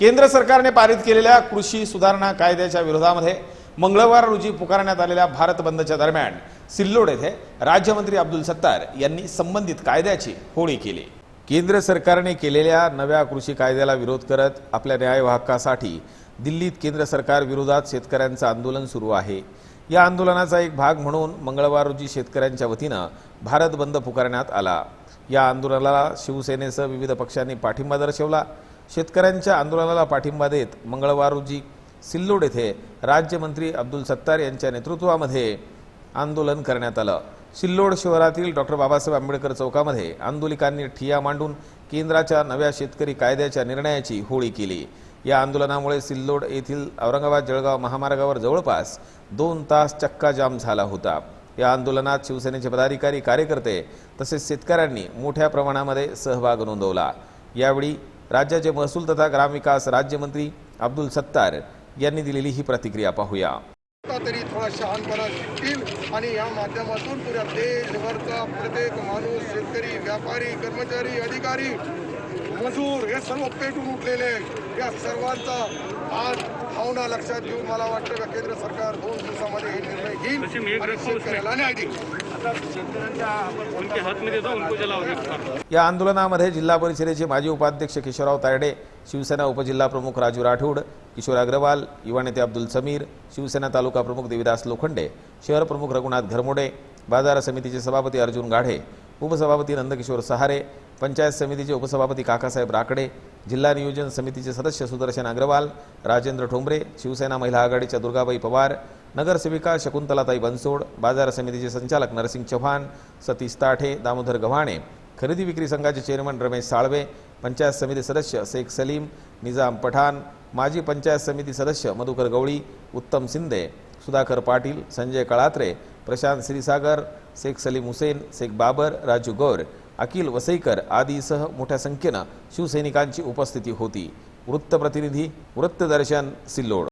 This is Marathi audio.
केंद्र सरकारने पारित केलेल्या कृषी सुधारणा कायद्याच्या विरोधामध्ये मंगळवार रोजी पुकारण्यात आलेल्या भारत बंदच्या दरम्यान सिल्लोड येथे राज्यमंत्री अब्दुल सत्तार यांनी संबंधित कायद्याची होळी केली. केंद्र सरकारने केलेल्या नव्या कृषी कायद्याला विरोध करत आपल्या न्यायवाहकासाठी दिल्लीत केंद्र सरकार विरोधात शेतकऱ्यांचं आंदोलन सुरू आहे. या आंदोलनाचा एक भाग म्हणून मंगळवार रोजी शेतकऱ्यांच्या वतीनं भारत बंद पुकारण्यात आला. या आंदोलनाला शिवसेनेसह विविध पक्षांनी पाठिंबा दर्शवला. शेतकऱ्यांच्या आंदोलनाला पाठिंबा देत मंगळवार रोजी सिल्लोड येथे राज्यमंत्री अब्दुल सत्तार यांच्या नेतृत्वामध्ये आंदोलन करण्यात आलं. सिल्लोड शहरातील डॉक्टर बाबासाहेब आंबेडकर चौकामध्ये आंदोलकांनी ठिया मांडून केंद्राच्या नव्या शेतकरी कायद्याच्या निर्णयाची होळी केली. या आंदोलनामुळे सिल्लोड येथील औरंगाबाद जळगाव महामार्गावर जवळपास दोन तास चक्का जाम झाला होता. या आंदोलनात शिवसेनेचे पदाधिकारी कार्यकर्ते तसेच शेतकऱ्यांनी मोठ्या प्रमाणामध्ये सहभाग नोंदवला. यावेळी राज्याचे महसूल तथा ग्रामविकास राज्यमंत्री अब्दुल सत्तार यांनी दिलेली ही प्रतिक्रिया पाहूया तरी थोडा शहाणपणा शिकतील आणि या माध्यमातून पुऱ्या देशभरचा प्रत्येक माणूस शेतकरी व्यापारी कर्मचारी अधिकारी मजूर हे सर्व पेटून उठलेले. या सर्वांचा आज भावना लक्षात घेऊन मला वाटतं का केंद्र सरकार दोन दिवसामध्ये हे निर्णय घेईल आणि शेतकऱ्याला न्याय देईल या आंदोलनामध्ये जिल्हा परिषदेचे माजी उपाध्यक्ष किशोरराव तायडे शिवसेना उपजिल्हा प्रमुख राजू राठोड किशोर अग्रवाल युवा नेते अब्दुल समीर शिवसेना तालुका प्रमुख देविदास लोखंडे शहर प्रमुख रघुनाथ घरमोडे बाजार समितीचे सभापती अर्जुन गाढे उपसभापती नंदकिशोर सहारे पंचायत समितीचे उपसभापती काकासाहेब राकडे जिल्हा नियोजन समितीचे सदस्य सुदर्शन अग्रवाल राजेंद्र ठोंबरे शिवसेना महिला आघाडीच्या दुर्गाबाई पवार नगरसेविका शकुंतलाताई बनसोड बाजार समितीचे संचालक नरसिंग चव्हाण सतीश ताठे दामोदर गव्हाणे खरेदी विक्री संघाचे चेअरमन रमेश साळवे पंचायत समिती सदस्य शेख सलीम निजाम पठाण माजी पंचायत समिती सदस्य मधुकर गवळी उत्तम शिंदे सुधाकर पाटील संजय कळात्रे प्रशांत श्रीसागर शेख सलीम हुसेन शेख बाबर राजू गौर अकिल वसईकर आदीसह मोठ्या संख्येनं शिवसैनिकांची उपस्थिती होती. वृत्तप्रतिनिधी वृत्तदर्शन सिल्लोड.